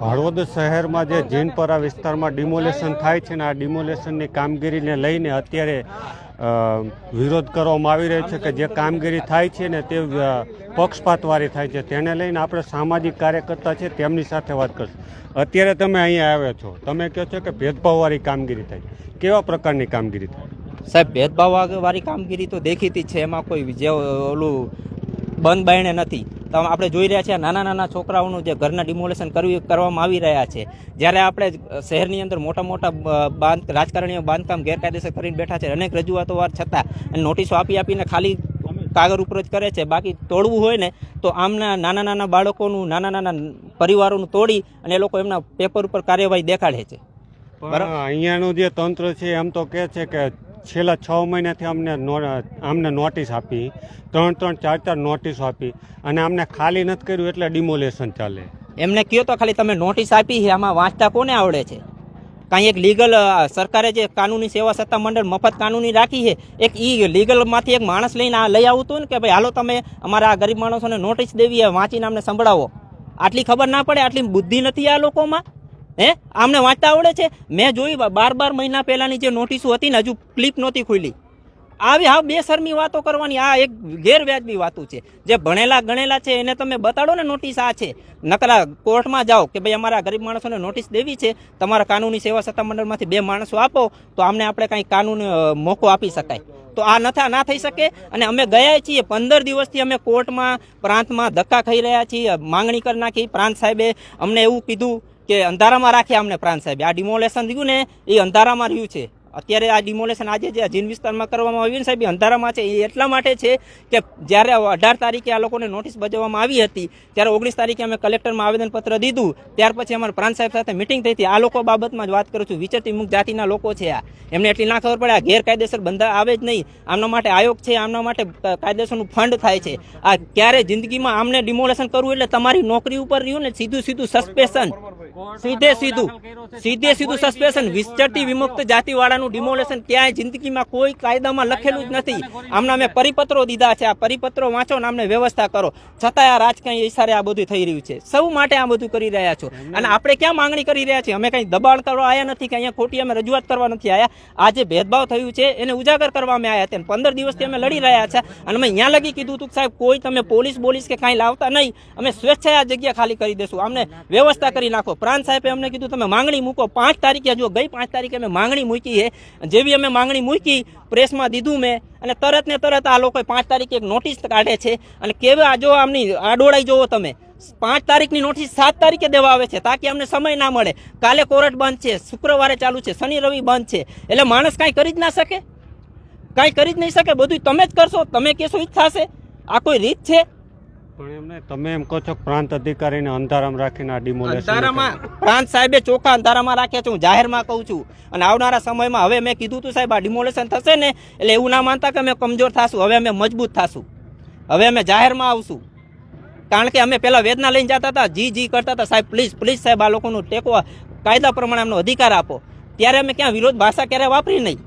હળવદ શહેરમાં જે જીનપરા વિસ્તારમાં ડિમોલેશન થાય છે ને આ ડિમોલેશનની કામગીરીને લઈને અત્યારે વિરોધ કરવામાં આવી રહ્યો છે કે જે કામગીરી થાય છે ને તે પક્ષપાતવાળી થાય છે. તેને લઈને આપણે સામાજિક કાર્યકર્તા છે તેમની સાથે વાત કરશું. અત્યારે તમે અહીંયા આવ્યા છો. તમે કહો છો કે ભેદભાવવાળી કામગીરી થાય કેવા પ્રકારની કામગીરી થાય સાહેબ, ભેદભાવવાળી કામગીરી તો દેખીતી છે. એમાં કોઈ જે ઓલું બંધ બાયણે નથી. આપણે જોઈ રહ્યા છીએ નાના નાના છોકરાઓનું જે ઘરના ડિમોલેશન કરવી કરવામાં આવી રહ્યા છે. જ્યારે આપણે શહેરની અંદર મોટા મોટા બાંધ રાજકારણીઓ બાંધકામ ગેરકાયદેસર કરીને બેઠા છે. અનેક રજૂઆતો વાર છતાં અને નોટિસો આપી આપીને ખાલી કાગળ ઉપર જ કરે છે. બાકી તોડવું હોય ને તો આમના નાના નાના બાળકોનું નાના નાના પરિવારોનું તોડી અને એ લોકો એમના પેપર ઉપર કાર્યવાહી દેખાડે છે. પણ અહીંયાનું જે તંત્ર છે એમ તો કહે છે કે છેલ્લા છ મહિનાથી અમને નો- આમને નોટિસ આપી. ત્રણ ત્રણ, ચાર ચાર નોટિસ આપી. અને અમને ખાલી નથી કર્યું એટલે ડિમોલેશન ચાલે. એમને કયો તો ખાલી તમે નોટિસ આપી છે, આમાં વાંચતા કોને આવડે છે? કાંઈ એક લીગલ સરકારે જે કાનૂની સેવા સત્તા મંડળ મફત કાનૂની રાખી છે, એક ઈ લીગલમાંથી એક માણસ લઈને આ લઈ આવતું ને કે ભાઈ, હાલો તમે અમારા આ ગરીબ માણસોને નોટિસ દેવી વાંચીને અમને સંભળાવો. આટલી ખબર ના પડે, આટલી બુદ્ધિ નથી આ લોકોમાં? હે? આમને વાંચતા આવડે છે? મેં જોઈ બાર બાર મહિના પહેલાંની જે નોટિસો હતી ને, હજુ ક્લિપ નહોતી ખુલી. આવી હા બેશરમી વાતો કરવાની આ એક ગેરવ્યાજબી વાતો છે. જે ભણેલા ગણેલા છે, એને તમે બતાડો ને નોટિસ આ છે. નકરા કોર્ટમાં જાઓ કે ભાઈ અમારા ગરીબ માણસોને નોટિસ દેવી છે, તમારા કાનૂની સેવા સત્તામંડળમાંથી બે માણસો આપો, તો અમને આપણે કાંઈ કાનૂન મોકો આપી શકાય. તો આ નથા ના થઈ શકે અને અમે ગયા છીએ, પંદર દિવસથી અમે કોર્ટમાં પ્રાંતમાં ધક્કા ખાઈ રહ્યા છીએ, માંગણી કરી નાખી. પ્રાંત સાહેબે અમને એવું કીધું કે અંધારામાં રાખ્યા અમને પ્રાંત સાહેબ. આ ડિમોલેશન થયું ને એ અંધારામાં રહ્યું છે. અત્યારે આ ડિમોલેશન આજે જે જીન વિસ્તારમાં કરવામાં આવ્યું ને સાહેબ, એ અંધારામાં છે. એ એટલા માટે છે કે જ્યારે અઢાર તારીખે આ લોકોને નોટિસ બજાવવામાં આવી હતી, ત્યારે ઓગણીસ તારીખે અમે કલેક્ટરમાં આવેદનપત્ર દીધું. ત્યાર પછી અમારા પ્રાંત સાહેબ સાથે મિટિંગ થઈ હતી. આ લોકો બાબતમાં જ વાત કરું છું. વિચરતી મુક્ત જાતિના લોકો છે આ. એમને એટલી ના ખબર પડે. આ ગેરકાયદેસર બંધા આવે જ નહીં. આમના માટે આયોગ છે. આમના માટે કાયદેસરનું ફંડ થાય છે. આ ક્યારે જિંદગીમાં આમને ડિમોલેશન કરવું એટલે તમારી નોકરી ઉપર રહ્યું ને સીધું સીધું સસ્પેન્શન સીધે સીધું. સીધે સીધું સસ્પેન્શન વિસ્તરતી વિમુક્ત જાતિવાળાનું ડિમોલેશન ક્યાંય જિંદગીમાં કોઈ કાયદામાં લખેલું જ નથી. આમના મેં પરિપત્રો દીધા છે. આ પરિપત્રો વાંચો ને અમને વ્યવસ્થા કરો. છતાંય આ રાજકીય ઇશારે આ બધું થઈ રહ્યું છે. સૌ માટે આ બધું કરી રહ્યા છો. અને આપણે ક્યાં માંગણી કરી રહ્યા છીએ? અમે કંઈ દબાણ કરવા આવ્યા નથી કે અહીંયા ખોટી અમે રજૂઆત કરવા નથી આવ્યા આ જે ભેદભાવ થયું છે. એને ઉજાગર કરવા અમે આવ્યા હતા. પંદર દિવસથી અમે લડી રહ્યા છે. અને અમે અહીંયા લગી કીધું હતું સાહેબ કોઈ તમે પોલીસ બોલીસ કે કાંઈ લાવતા નહીં. અમે સ્વેચ્છાએ આ જગ્યા ખાલી કરી દેશું. અમને વ્યવસ્થા કરી નાખો. પ્રાંત સાહેબે અમને કીધું, તમે માંગણી મૂકો. પાંચ તારીખે જો ગઈ પાંચ તારીખે અમે માંગણી મૂકી છે. જેવી અમે માંગણી મૂકી, પ્રેસમાં દીધું મેં. અને તરત ને તરત આ લોકોએ પાંચ તારીખે એક નોટિસ કાઢે છે. અને કેવા જો આમની આડોળાઈ જોવો તમે. પાંચ તારીખની નોટિસ સાત તારીખે દેવા આવે છે તાકી અમને સમય ના મળે. કાલે કોર્ટ બંધ છે, શુક્રવારે ચાલુ છે, શનિ રવિ બંધ છે. એટલે માણસ કાંઈ કરી જ ના શકે. કાંઈ કરી જ નહીં શકે. બધું તમે જ કરશો, તમે કહેશો ઈ જ આ કોઈ રીત છે? પણ એમને તમે એમ કહો છો પ્રાંત અધિકારીને અંધારામાં રાખીને આ ડિમોલેશન અંધારામાં, પ્રાંત સાહેબે ચોખ્ખા અંધારામાં રાખ્યા છે, હું જાહેરમાં કહું છું. અને આવનારા સમયમાં હવે મેં કીધું હતું સાહેબ, આ ડિમોલેશન થશે ને, એટલે એવું ના માનતા કે અમે કમજોર થાશું. હવે અમે મજબૂત થાશું. હવે અમે જાહેરમાં આવશું. કારણ કે અમે પહેલાં વેદના લઈને જતા હતા, જી જી કરતા હતા. સાહેબ પ્લીઝ પ્લીઝ સાહેબ, આ લોકોનું ટેકો, કાયદા પ્રમાણે એમનો અધિકાર આપો. ત્યારે અમે ક્યાં વિરોધ, ભાષા ક્યારે વાપરી નહીં?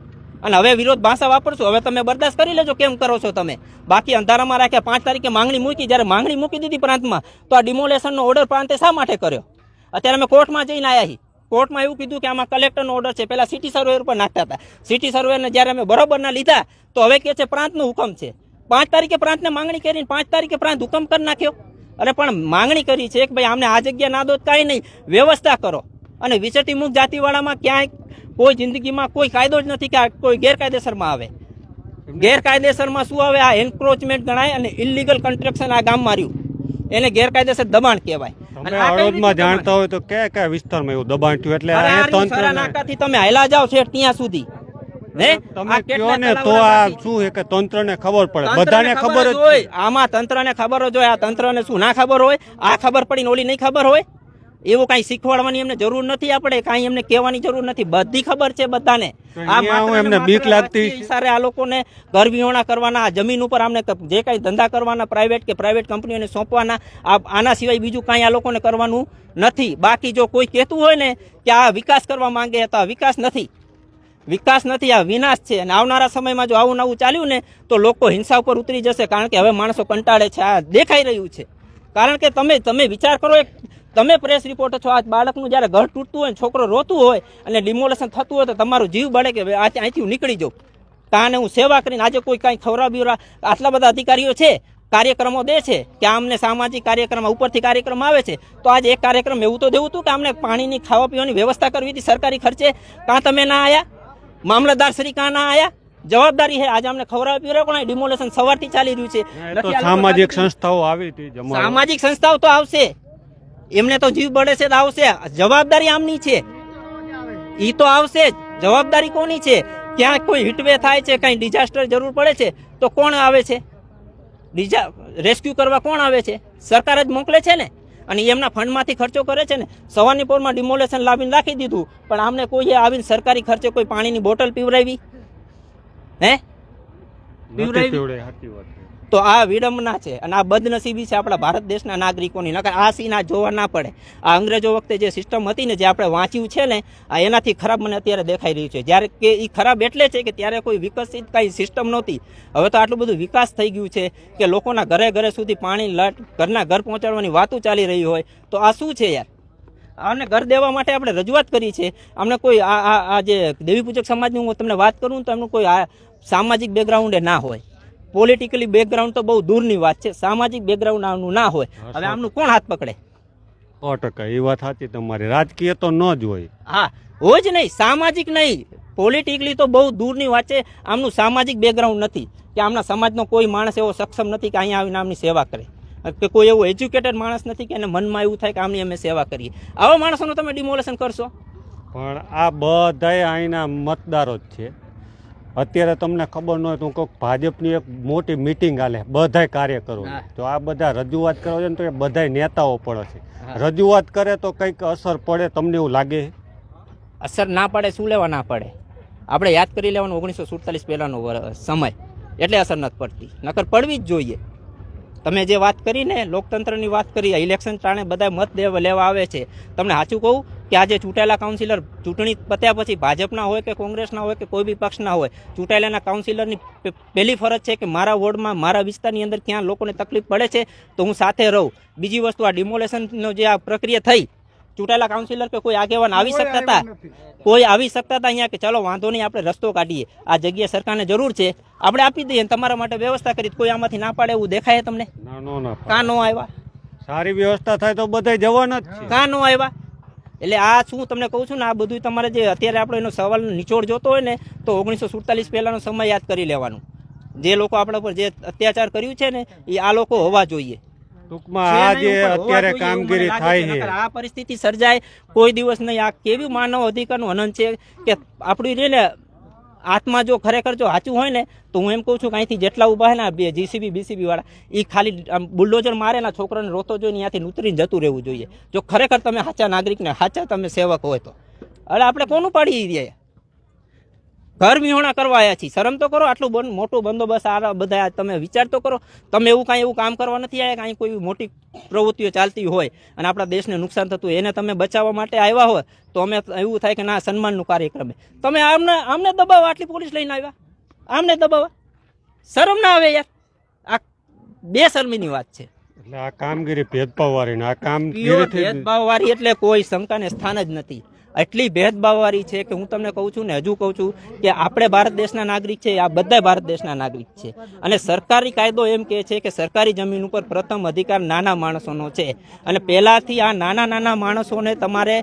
અને હવે વિરોધ ભાષા વાપરશું. હવે તમે બરદાસ્ત કરી લેજો કેમ કરો છો તમે. બાકી અંધારામાં રાખ્યા પાંચ તારીખે માંગણી મૂકી, જ્યારે માંગણી મૂકી દીધી પ્રાંતમાં, તો આ ડિમોલેશનનો ઓર્ડર પ્રાંતે શા માટે કર્યો? અત્યારે અમે કોર્ટમાં જઈને આવ્યા છીએ. કોર્ટમાં એવું કીધું કે આમાં કલેક્ટરનો ઓર્ડર છે. પહેલાં સિટી સર્વેર પર નાખતા હતા. સિટી સર્વેને જ્યારે અમે બરોબરના લીધા, તો હવે કે છે પ્રાંતનો હુકમ છે. પાંચ તારીખે પ્રાંતને માંગણી કરીને પાંચ તારીખે પ્રાંત હુકમ કરી નાખ્યો. અરે પણ માંગણી કરી છે કે ભાઈ આમને આ જગ્યા ના દો કાંઈ નહીં. વ્યવસ્થા કરો. અને વિચરતી મુક્ત જાતિવાળામાં ક્યાંય કોઈ જિંદગીમાં કોઈ કાયદો જ નથી કે કોઈ ગેરકાયદેસરમાં આવે. ગેરકાયદેસરમાં શું આવે? આ એન્ક્રોચમેન્ટ ગણાય અને ઇલીગલ કન્સ્ટ્રક્શન આ ગામ માર્યું એને ગેરકાયદેસર દબાણ કહેવાય. હળવદમાં જાણતા હોય તો કયા કયા વિસ્તારમાં એવું દબાણ થયું એટલે આ તંત્ર નાકાથી તમે હેલા જાઓ છે ત્યાં સુધી. હે? તમે કયો ને તો આ શું છે કે તંત્રને ખબર પડે? બધાને ખબર જ હોય. આમાં તંત્રને ખબર જ હોય આ તંત્રને શું ના ખબર હોય? આ ખબર પડીને ઓલી નહીં ખબર હોય? એવું કાંઈ શીખવાડવાની એમને જરૂર નથી આપણે કાંઈ એમને કહેવાની જરૂર નથી. બધી ખબર છે બધાને. આ એમને બીક લાગતી સારે આ લોકોને ઘર વિહોણા કરવાના આ જમીન ઉપર આમને જે કાંઈ ધંધા કરવાના પ્રાઇવેટ કે પ્રાઇવેટ કંપનીઓને સોંપવાના આના સિવાય બીજું કાંઈ આ લોકોને કરવાનું નથી. બાકી જો કોઈ કહેતું હોય ને કે આ વિકાસ કરવા માંગે તો આ વિકાસ નથી. વિકાસ નથી આ વિનાશ છે. અને આવનારા સમયમાં જો આવું નવું ચાલ્યું ને તો લોકો હિંસા ઉપર ઉતરી જશે. કારણ કે હવે માણસો કંટાળે છે. આ દેખાઈ રહ્યું છે. કારણ કે તમે તમે વિચાર કરો એક તમે પ્રેસ રિપોર્ટ છો આ બાળકનું જ્યારે ઘર તૂટતું હોય છોકરો રોતું હોય અને ડિમોલેશન થતું હોય તો તમારો જીવ બળે કે અહીંથી હું નીકળી જાઉં. કાને હું સેવા કરીને આજે કોઈ કાંઈ ખવડાવી આટલા બધા અધિકારીઓ છે કાર્યક્રમો દે છે કે અમને સામાજિક કાર્યક્રમ ઉપરથી કાર્યક્રમ આવે છે તો આજે એક કાર્યક્રમ એવું તો દેવું હતું કે અમને પાણીની ખાવા પીવાની વ્યવસ્થા કરવી હતી સરકારી ખર્ચે? કાં તમે ના આવ્યા મામલતદાર શ્રી કાં ના આયા? જવાબદારી છે આજે અમને ખવડાવી પીવડાવે પણ ડિમોલેશન સવારથી ચાલી રહ્યું છે. સામાજિક સંસ્થાઓ આવી હતી સામાજિક સંસ્થાઓ તો આવશે. એમને તો જીવ બળે છે તો આવશે. જવાબદારી આમની છે. એ તો આવશે જ. જવાબદારી કોની છે? ક્યાં કોઈ હિટવે થાય છે કઈ ડિઝાસ્ટર જરૂર પડે છે તો કોણ આવે છે? ડિઝા રેસ્ક્યુ કરવા કોણ આવે છે? સરકાર જ મોકલે છે ને? અને એમના ફંડમાંથી ખર્ચો કરે છે ને? સવારની પોરમાં ડિમોલેશન લાવીને રાખી દીધું પણ આમને કોઈએ આવીને સરકારી ખર્ચે કોઈ પાણીની બોટલ પીવડાવી? હે? પીવડાવી? તો આ વિડંબના છે અને આ બદનસીબી છે આપણા ભારત દેશના નાગરિકોની. નકર આ સીન આ જોવા ના પડે. આ અંગ્રેજો વખતે જે સિસ્ટમ હતી ને જે આપણે વાંચ્યું છે ને, આ એનાથી ખરાબ મને અત્યારે દેખાઈ રહ્યું છે. જ્યારે કે એ ખરાબ એટલે છે કે ત્યારે કોઈ વિકસિત કાંઈ સિસ્ટમ નહોતી. હવે તો આટલું બધું વિકાસ થઈ ગયું છે કે લોકોના ઘરે ઘરે સુધી પાણી લટ, ઘરના ઘર પહોંચાડવાની વાતો ચાલી રહી હોય, તો આ શું છે યાર? અમને ઘર દેવા માટે આપણે રજૂઆત કરી છે. અમને કોઈ આ આ જે દેવી પૂજક સમાજની હું તમને વાત કરું તો એમનું કોઈ આ સામાજિક બેકગ્રાઉન્ડે ના હોય. પોલિટિકલી બેકગ્રાઉન્ડ તો બહુ દૂરની વાત છે. સામાજિક બેકગ્રાઉન્ડ આમનું ના હોય. હવે આમનું કોણ હાથ પકડે? સો ટકા એ વાત સાચી તમારી. રાજકીય તો ન જ હોય. હા હોય જ નહીં. સામાજિક નહીં. પોલિટિકલી તો બહુ દૂરની વાત છે. આમનું સામાજિક બેકગ્રાઉન્ડ નથી. કે આમના સમાજનો કોઈ માણસ એવો સક્ષમ નથી કે અહીંયા આવીને આમની સેવા કરે. કે કોઈ એવો એજ્યુકેટેડ માણસ નથી કે એને મનમાં એવું થાય કે આમની અમે સેવા કરીએ. આવા માણસોનું તમે ડિમોલેશન કરશો? પણ આ બધાય અહીંના મતદારો જ છે. અત્યારે તમને ખબર ન હોય તો હું કહું ભાજપની એક મોટી મિટિંગ હાલે બધાય કાર્યકરો. તો આ બધા રજૂઆત કરવા છે ને તો એ બધાય નેતાઓ પડે છે. રજૂઆત કરે તો કંઈક અસર પડે તમને એવું લાગે? અસર ના પડે શું લેવા ના પડે? આપણે યાદ કરી લેવાનું ઓગણીસો સુડતાલીસ પહેલાંનો સમય. એટલે અસર નથી પડતી. નકર પડવી જ જોઈએ. તમે જે વાત કરી ને લોકતંત્રની વાત કરી ઇલેક્શન ટાણે બધા મત દેવા લેવા આવે છે. તમને સાચું કહું કે આજે ચૂંટાયેલા કાઉન્સિલર ચૂંટણી પત્યા પછી ભાજપના હોય કે કોંગ્રેસના હોય કે કોઈ બી પક્ષના હોય ચૂંટાયેલાના કાઉન્સિલરની પહેલી ફરજ છે કે મારા વોર્ડમાં મારા વિસ્તારની અંદર ક્યાં લોકોને તકલીફ પડે છે તો હું સાથે રહું. બીજી વસ્તુ આ ડિમોલેશનનો જે આ પ્રક્રિયા થઈ ચૂંટાયેલા કાઉન્સિલર કે કોઈ આગેવાન આવી શકતા હતા? કોઈ આવી શકતા હતા અહીંયા કે ચાલો વાંધો નહીં આપણે રસ્તો કાઢીએ. આ જગ્યા સરકારને જરૂર છે. આપણે આપી દઈએ તમારા માટે વ્યવસ્થા કરી કોઈ આમાંથી ના પાડે એવું દેખાય તમને? કા નો કાં નો આવ્યા? સારી વ્યવસ્થા થાય તો બધાય જવાના જ છે. કાં નો આવ્યા? એટલે આ શું તમને કહું છું ને આ બધું તમારે જે અત્યારે આપણે એનો સવાલ નિચોડ જોતો હોય ને તો ઓગણીસો સુડતાલીસ પહેલાંનો સમય યાદ કરી લેવાનું. જે લોકો આપણા પર જે અત્યાચાર કર્યું છે ને એ આ લોકો હોવા જોઈએ. ટૂંકમાં જે અત્યારે કામગીરી થાય. છે આ પરિસ્થિતિ સર્જાય કોઈ દિવસ નહીં. આ કેવી માનવ અધિકારનું હનન છે કે આપણું રે ને આત્મા જો ખરેખર જો સાચું હોય ને, તો હું એમ કહું છું કે અહીંથી જેટલા ઊભા ને બે જીસીબી બીસીબી વાળા એ ખાલી આમ બુલડોઝર મારે ના છોકરાને રોતો જોઈને ત્યાંથી ઉતરીને જતું રહેવું જોઈએ. જો ખરેખર તમે સાચા નાગરિકને, સાચા તમે સેવક હોય તો. અરે, આપણે કોનું પાડી દઈએ ઘર વિહોણા કરવા આવ્યા છીએ. શરમ તો કરો, આટલું બન, મોટું બંદોબસ્ત આ બધા તમે વિચાર તો કરો. તમે એવું કાંઈ એવું કામ કરવા નથી આવ્યા કાંઈ કોઈ મોટી પ્રવૃત્તિઓ ચાલતી હોય અને આપણા દેશને નુકસાન થતું એને તમે બચાવવા માટે આવ્યા હોય, તો અમે એવું થાય કે ના, સન્માનનું કાર્યક્રમ તમે આમને આમને દબાવો, આટલી પોલીસ લઈને આવ્યા આમને દબાવવા શરમ ના આવે યાર. આ બે શરમીની વાત છે. એટલે આ કામગીરી ભેદભાવવાળી ને આ પ્યોર કામગીરીથી ભેદભાવવાળી એટલે કોઈ શંકાને સ્થાન જ નથી. એટલી ભેદભાવવાળી છે કે હું તમને કહું છું ને હજુ કહું છું કે આપણે ભારત દેશના નાગરિક છે આ બધા ભારત દેશના નાગરિક છે. અને સરકારી કાયદો એમ કહે છે કે સરકારી જમીન ઉપર પ્રથમ અધિકાર નાના માણસોનો છે. અને પહેલાંથી આ નાના નાના માણસોને તમારે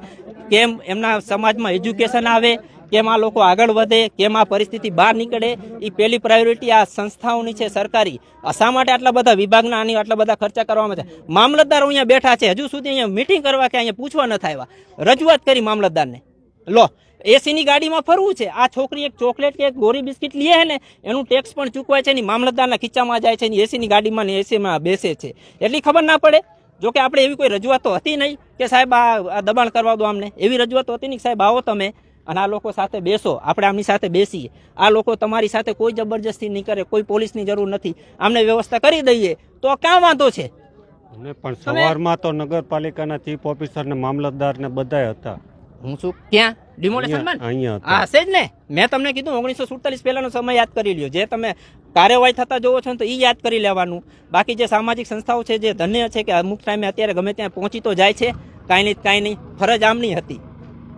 કેમ એમના સમાજમાં એજ્યુકેશન આવે કેમ આ લોકો આગળ વધે, કેમ પરિસ્થિતિ બહાર નીકળે એ પહેલી પ્રાયોરિટી આ સંસ્થાઓની છે સરકારી. શા માટે આટલા બધા વિભાગના આની આટલા બધા ખર્ચા કરવામાં છે મામલતદાર અહીંયા બેઠા છે, હજુ સુધી અહીંયા મિટિંગ કરવા કે અહીંયા પૂછવા નથી આવ્યા. રજૂઆત કરી મામલતદારને. લો એસીની ગાડીમાં ફરવું છે. આ છોકરી એક ચોકલેટ કે એક ગોરી બિસ્કિટ લે ને, એનું ટેક્સ પણ ચૂકવાય છે ને મામલતદારના ખિસ્સામાં જાય છે ને એસીની ગાડીમાં ને એસીમાં બેસે છે. એટલી ખબર ના પડે? જો કે આપણે એવી કોઈ રજૂઆત હતી નહીં કે સાહેબ આ દબાણ કરવા દો અમને. એવી રજૂઆત હતી નહીં સાહેબ આવો તમે. અને આ લોકો સાથે બેસો આપણે આમની સાથે બેસીએ. આ લોકો તમારી સાથે કોઈ જબરજસ્તી નહીં કરે કોઈ પોલીસની જરૂર નથી. આમને વ્યવસ્થા કરી દઈએ તો ક્યાં વાંધો છે? પણ સવારમાં તો નગરપાલિકાના ચીફ ઓફિસર ને મામલતદાર ને બધાય હતા. હું શું ક્યાં? ડિમોલેશનમાં હા હશે જ ને. મેં તમને કીધું ઓગણીસો સુડતાલીસ પહેલાનો સમય યાદ કરી લ્યો. જે તમે કાર્યવાહી થતા જોવો છો ને તો એ યાદ કરી લેવાનું. બાકી જે સામાજિક સંસ્થાઓ છે જે ધન્ય છે કે અમુક ટાઈમે અત્યારે ગમે ત્યાં પહોંચી તો જાય છે કાંઈ નહીં કાંઈ નહીં. ફરજ આમની હતી.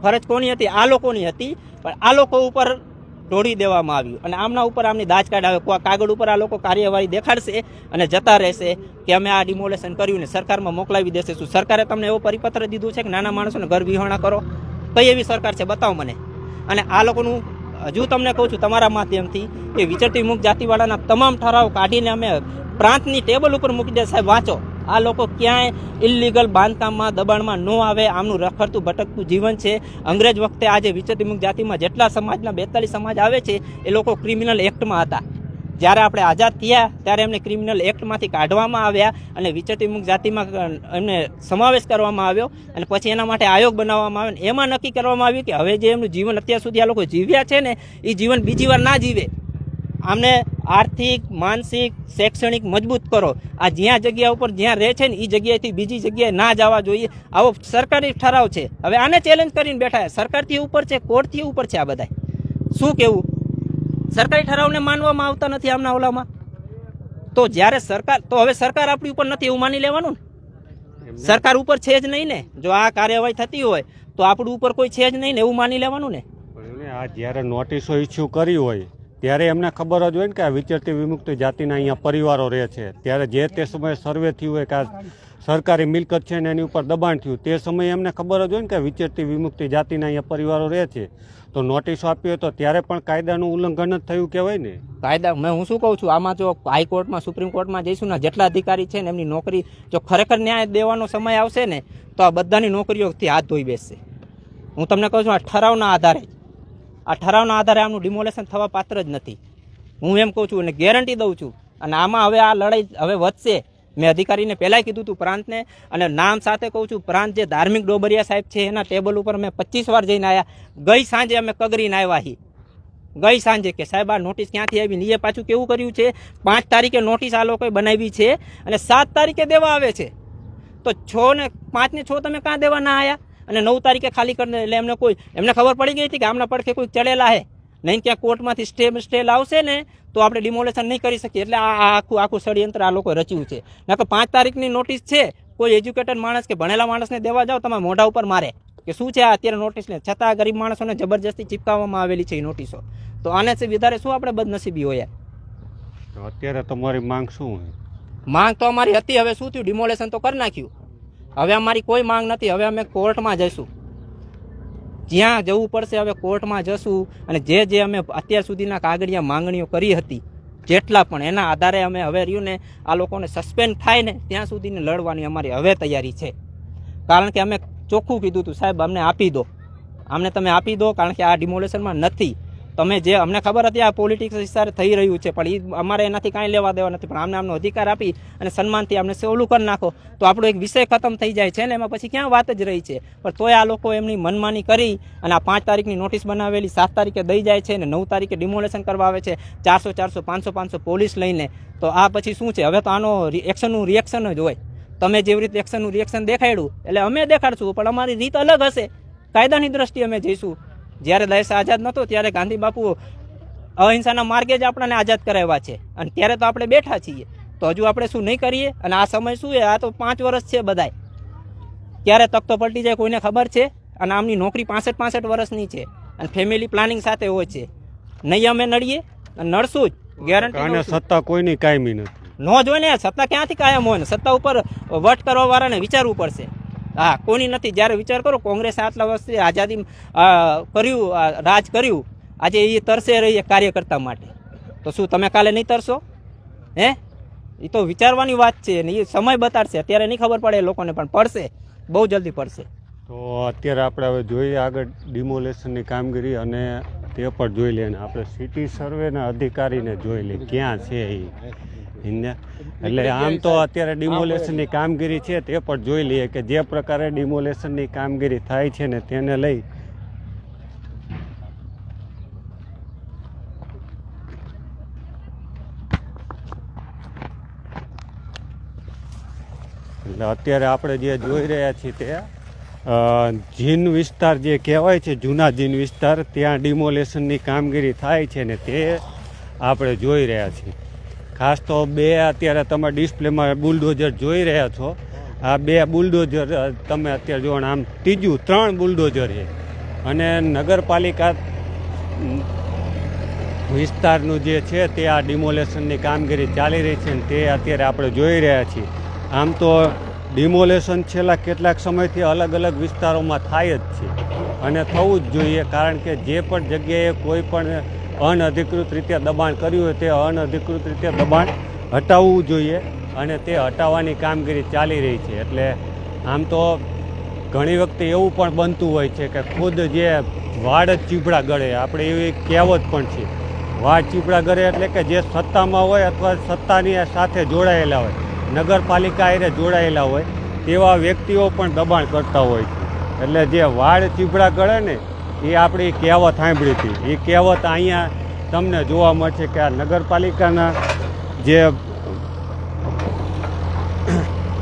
ફરજ કોની હતી? આ લોકોની હતી. પણ આ લોકો ઉપર ઢોળી દેવામાં આવ્યું. અને આમના ઉપર આમની દાજ આવે કોઈ કાગળ ઉપર આ લોકો કાર્યવાહી દેખાડશે અને જતા રહેશે કે અમે આ ડિમોલેશન કર્યું ને સરકારમાં મોકલાવી દેશે. શું સરકારે તમને એવો પરિપત્ર દીધું છે કે નાના માણસોને ઘર વિહોણા કરો? કઈ એવી સરકાર છે? બતાવો મને. અને આ લોકોનું, હજુ તમને કહું છું, તમારા માધ્યમથી કે વિચરતી મુખ જાતિવાળાના તમામ ઠરાવ કાઢીને અમે પ્રાંતની ટેબલ ઉપર મૂકી દે. સાહેબ, વાંચો. આ લોકો ક્યાંય ઇલિગલ બાંધકામમાં, દબાણમાં ન આવે, આમનું રખડતું, ભટકતું જીવન છે. અંગ્રેજ વખતે આજે વિચરતી જાતિમાં જેટલા સમાજના બેતાલીસ સમાજ આવે છે, એ લોકો ક્રિમિનલ એક્ટમાં હતા. જ્યારે આપણે આઝાદ થયા, ત્યારે એમને ક્રિમિનલ એક્ટમાંથી કાઢવામાં આવ્યા અને વિચરતી જાતિમાં એમને સમાવેશ કરવામાં આવ્યો અને પછી એના માટે આયોગ બનાવવામાં આવ્યો. એમાં નક્કી કરવામાં આવ્યું કે હવે જે એમનું જીવન અત્યાર સુધી આ લોકો જીવ્યા છે ને એ જીવન બીજી વાર ના જીવે. આમને આર્થિક માનસિક શૈક્ષણિક મજબૂત કરો. આ જ્યાં જગ્યા ઉપર જ્યાં રહે છે ને એ જગ્યાએથી બીજી જગ્યાએ ના જવા જોઈએ. આવો સરકારી ઠરાવ છે. હવે આને ચેલેન્જ કરીને બેઠા છે. સરકારથી ઉપર છે કોર્ટથી ઉપર છે આ બધા? શું કેવું? સરકારી ઠરાવને માનવામાં આવતા નથી આમના ઓલામાં? તો જ્યારે સરકાર તો હવે સરકાર આપણી ઉપર નથી એવું માની લેવાનું ને? સરકાર ઉપર છે જ નહીં ને. જો આ કાર્યવાહી થતી હોય તો આપણું ઉપર કોઈ છે જ નહીં ને એવું માની લેવાનું ને? આ જ્યારે નોટિસો ઇસ્યુ કરી હોય ત્યારે એમને ખબર જ હોય ને કે આ વિચરતી વિમુક્ત જાતિના અહીંયા પરિવારો રહે છે. ત્યારે જે તે સમયે સર્વે થયું હોય કે આ સરકારી મિલકત છે ને એની ઉપર દબાણ થયું, તે સમયે એમને ખબર જ હોય ને કે વિચરતી વિમુક્તિ જાતિના અહીંયા પરિવારો રહે છે. તો નોટિસ આપી તો ત્યારે પણ કાયદાનું ઉલ્લંઘન જ થયું કહેવાય ને? કાયદા, મેં હું શું કહું છું? આમાં જો હાઈકોર્ટમાં, સુપ્રીમ કોર્ટમાં જઈશું ને જેટલા અધિકારી છે ને, એમની નોકરી જો ખરેખર ન્યાય દેવાનો સમય આવશે ને, તો આ બધાની નોકરીઓથી હાથ ધોઈ બેસશે. હું તમને કહું છું, આ ઠરાવના આધારે જ. આ ઠરાવના આધારે આમનું ડિમોલેશન થવા પાત્ર જ નથી. હું એમ કહું છું અને ગેરંટી દઉં છું. અને આમાં હવે આ લડાઈ હવે વધશે. મેં અધિકારીને પહેલાંય કીધું હતું પ્રાંતને, અને નામ સાથે કહું છું, પ્રાંત જે ધાર્મિક ડોબરિયા સાહેબ છે, એના ટેબલ ઉપર મેં પચીસ વાર જઈને આવ્યા ગઈ સાંજે અમે કગરીને આવ્યા હી. ગઈ સાંજે કે સાહેબ, આ નોટિસ ક્યાંથી આવી? ને એ પાછું કેવું કર્યું છે? પાંચ તારીખે નોટિસ આ લોકોએ બનાવી છે, અને સાત તારીખે દેવા આવે છે. તો છ ને પાંચ ને છ તમે કાં દેવા ના આવ્યા અને નવ તારીખે ખાલી કરીને એટલે એમને કોઈ એમને ખબર પડી ગઈ હતી કે આમના પડખે કોઈ ચડેલા હે. નહીં ક્યાં કોર્ટમાંથી સ્ટે સ્ટે લાવશે ને તો આપણે ડિમોલેશન નહીં કરી શકીએ. એટલે આ આખું આખું ષડયંત્ર આ લોકો રચ્યું છે. નકર પાંચ તારીખની નોટિસ છે કોઈ એજ્યુકેટેડ માણસ કે ભણેલા માણસને દેવા જાઓ તમારા મોઢા ઉપર મારે. કે શું છે આ અત્યારે નોટિસને? છતાં ગરીબ માણસોને જબરજસ્તી ચીપકાવવામાં આવેલી છે એ નોટિસો. તો આને વધારે શું આપણે બદનસીબી હોય? યાર? તો અત્યારે તમારી માંગ શું હોય? માંગ તો અમારી હતી હવે શું થયું? ડિમોલેશન તો કરી નાખ્યું. હવે અમારી કોઈ માંગ નથી. હવે અમે કોર્ટમાં જઈશું. જ્યાં જવું પડશે હવે કોર્ટમાં જશું અને જે જે અમે અત્યાર સુધીના કાગળિયા માંગણીઓ કરી હતી, જેટલા પણ, એના આધારે અમે હવે રહ્યું ને આ લોકોને સસ્પેન્ડ થાય ને ત્યાં સુધીને લડવાની અમારી હવે તૈયારી છે. કારણ કે અમે ચોખ્ખું કીધું હતું સાહેબ, અમને આપી દો. અમને તમે આપી દો, કારણ કે આ ડિમોલેશનમાં નથી. તમે જે, અમને ખબર હતી આ પોલિટિક્સ વિસ્તારે થઈ રહ્યું છે, પણ એ અમારે એનાથી કાંઈ લેવા દેવા નથી. પણ અમને આમનો અધિકાર આપી અને સન્માનથી અમને સેવલું કરી નાખો. તો આપણો એક વિષય ખતમ થઈ જાય છે ને, એમાં પછી ક્યાં વાત જ રહી છે? પણ તોય આ લોકો એમની મનમાની કરી અને આ પાંચ તારીખની નોટિસ બનાવેલી, સાત તારીખે દઈ જાય છે ને, નવ તારીખે ડિમોલેશન કરવા આવે છે, ચારસો ચારસો, પાંચસો પાંચસો પોલીસ લઈને. તો આ પછી શું છે? હવે તો આનો એક્શનનું રિએક્શન જ હોય. તમે જેવી રીતે એક્શનનું રિએક્શન દેખાડ્યું, એટલે અમે દેખાડશું, પણ અમારી રીત અલગ હશે. કાયદાની દ્રષ્ટિએ અમે જઈશું. જ્યારે દેશ આઝાદ નહોતો ત્યારે ગાંધી બાપુ અહિંસાના માર્ગે જ આપણને આઝાદ કરાવ્યા છે. અને ત્યારે તો આપણે બેઠા છીએ. તો હજુ આપણે શું નહીં કરીએ? અને આ સમય શું છે? આ તો પાંચ વર્ષ છે બધાય. ક્યારે તકતો પલટી જાય કોઈને ખબર છે? અને આમની નોકરી પાસઠ પાસઠ વર્ષની છે. અને ફેમિલી પ્લાનિંગ સાથે હોય છે. નહીં અમે નડીએ અને નડશું જ. ગેરંટી સત્તા કોઈની કાયમી નથી. ન જોઈને સત્તા ક્યાંથી કાયમ હોય? ને સત્તા ઉપર વટ કરવા વાળાને વિચારવું પડશે. હા, કોની નથી. જ્યારે વિચાર કરો, કોંગ્રેસે આટલા વર્ષથી આઝાદી કર્યું રાજ કર્યું. આજે એ તરસે રહી કાર્યકર્તા માટે. તો શું તમે કાલે નહીં તરશો હે? એ તો વિચારવાની વાત છે ને એ સમય બતાડશે. અત્યારે નહીં ખબર પડે લોકોને, પણ પડશે. બહુ જલ્દી પડશે. તો અત્યારે આપણે હવે જોઈએ આગળ ડિમોલેશનની કામગીરી અને તે પણ જોઈ લઈએ. આપણે સિટી સર્વેના અધિકારીને જોઈ લઈએ. ક્યાં છે એ એટલે આમ તો અત્યારે ડિમોલેશનની કામગીરી છે તે પણ જોઈ લઈએ કે જે પ્રકારે ડિમોલેશનની કામગીરી થાય છે ને તેને લઈ એટલે અત્યારે આપણે જે જોઈ રહ્યા છીએ તે જીન વિસ્તાર જે કહેવાય છે જૂના જીન વિસ્તાર ત્યાં ડિમોલેશનની કામગીરી થાય છે ને તે આપણે જોઈ રહ્યા છીએ. ખાસ તો બે અત્યારે તમે ડિસ્પ્લેમાં બુલડોઝર જોઈ રહ્યા છો. આ બે બુલડોઝર તમે અત્યારે જુઓ આમ ત્રીજું ત્રણ બુલડોઝર છે. અને નગરપાલિકા વિસ્તારનું જે છે તે આ ડિમોલેશનની કામગીરી ચાલી રહી છે ને તે અત્યારે આપણે જોઈ રહ્યા છીએ. આમ તો ડિમોલેશન છેલ્લા કેટલાક સમયથી અલગ અલગ વિસ્તારોમાં થાય જ છે. અને થવું જ જોઈએ, કારણ કે જે પણ જગ્યાએ કોઈ પણ અનઅધિકૃત રીતે દબાણ કર્યું હોય તે અનઅધિકૃત રીતે દબાણ હટાવવું જોઈએ અને તે હટાવવાની કામગીરી ચાલી રહી છે. એટલે આમ તો ઘણી વખતે એવું પણ બનતું હોય છે કે ખુદ જે વાડ ચીપડા ગળે. આપણે એવી કહેવત પણ છે. વાડ ચીભડા ગળે એટલે કે જે સત્તામાં હોય અથવા સત્તાની સાથે જોડાયેલા હોય, નગરપાલિકા હારે જોડાયેલા હોય, તેવા વ્યક્તિઓ પણ દબાણ કરતા હોય છે. એટલે જે વાડ ચીભડા ગળે ને એ આપણી કહેવત સાંભળી હતી. એ કહેવત અહીંયા તમને જોવા મળશે કે આ નગરપાલિકાના જે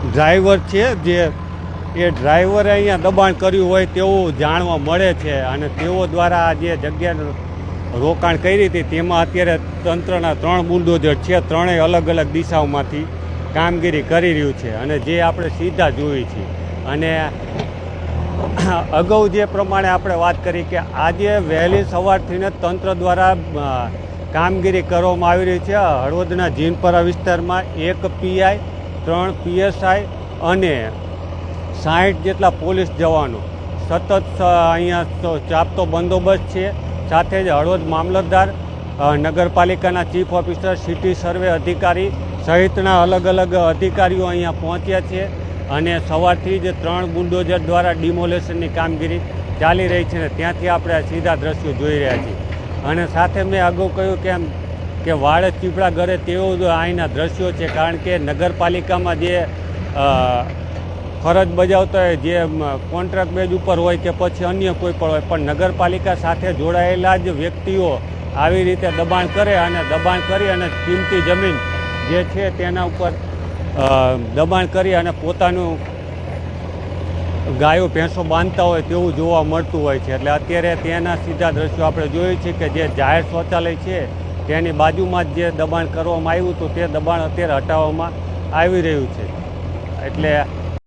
ડ્રાઈવર છે, જે એ ડ્રાઈવરે અહીંયા દબાણ કર્યું હોય તેવું જાણવા મળે છે અને તેઓ દ્વારા આ જે જગ્યાનું રોકાણ કરી હતી, તેમાં અત્યારે તંત્રના ત્રણ બુલડોઝર છે, ત્રણેય અલગ અલગ દિશાઓમાંથી કામગીરી કરી રહ્યું છે અને જે આપણે સીધા જોઈ છીએ. અને અગાઉ જે પ્રમાણે આપણે વાત કરી કે આજે વહેલી સવારથી ને તંત્ર દ્વારા કામગીરી કરવામાં આવી રહી છે. હળવદના જીનપરા વિસ્તારમાં એક પીઆઈ, ત્રણ પીએસઆઈ અને સાઠ જેટલા પોલીસ જવાનો. સતત અહીંયા ચાપતો બંદોબસ્ત છે. સાથે જ હળવદ મામલતદાર નગરપાલિકાના ચીફ ઓફિસર, સિટી સર્વે અધિકારી સહિતના અલગ અલગ અધિકારીઓ અહીંયા પહોંચ્યા છે. અને સવારથી જ ત્રણ બુલડોઝર દ્વારા ડિમોલેશનની કામગીરી ચાલી રહી છે ને ત્યાંથી આપણે સીધા દ્રશ્યો જોઈ રહ્યા છીએ. અને સાથે મેં અગાઉ કહ્યું કે એમ કે વાળે ચીપડા ઘરે તેવું જ અહીંના દ્રશ્યો છે, કારણ કે નગરપાલિકામાં જે ફરજ બજાવતા હોય, જે કોન્ટ્રાક્ટ બેઝ ઉપર હોય કે પછી અન્ય કોઈ પણ હોય, પણ નગરપાલિકા સાથે જોડાયેલા જ વ્યક્તિઓ આવી રીતે દબાણ કરે અને દબાણ કરી અને કિંમતી જમીન જે છે તેના ઉપર દબાણ કરી અને પોતાનું ગાયો, ભેંસો બાંધતા હોય તેવું જોવા મળતું હોય છે. એટલે અત્યારે ત્યાંના સીધા દ્રશ્યો આપણે જોઈએ છીએ કે જે જાહેર શૌચાલય છે, તેની બાજુમાં જ જે દબાણ કરવામાં આવ્યું હતું, તે દબાણ અત્યારે હટાવવામાં આવી રહ્યું છે. એટલે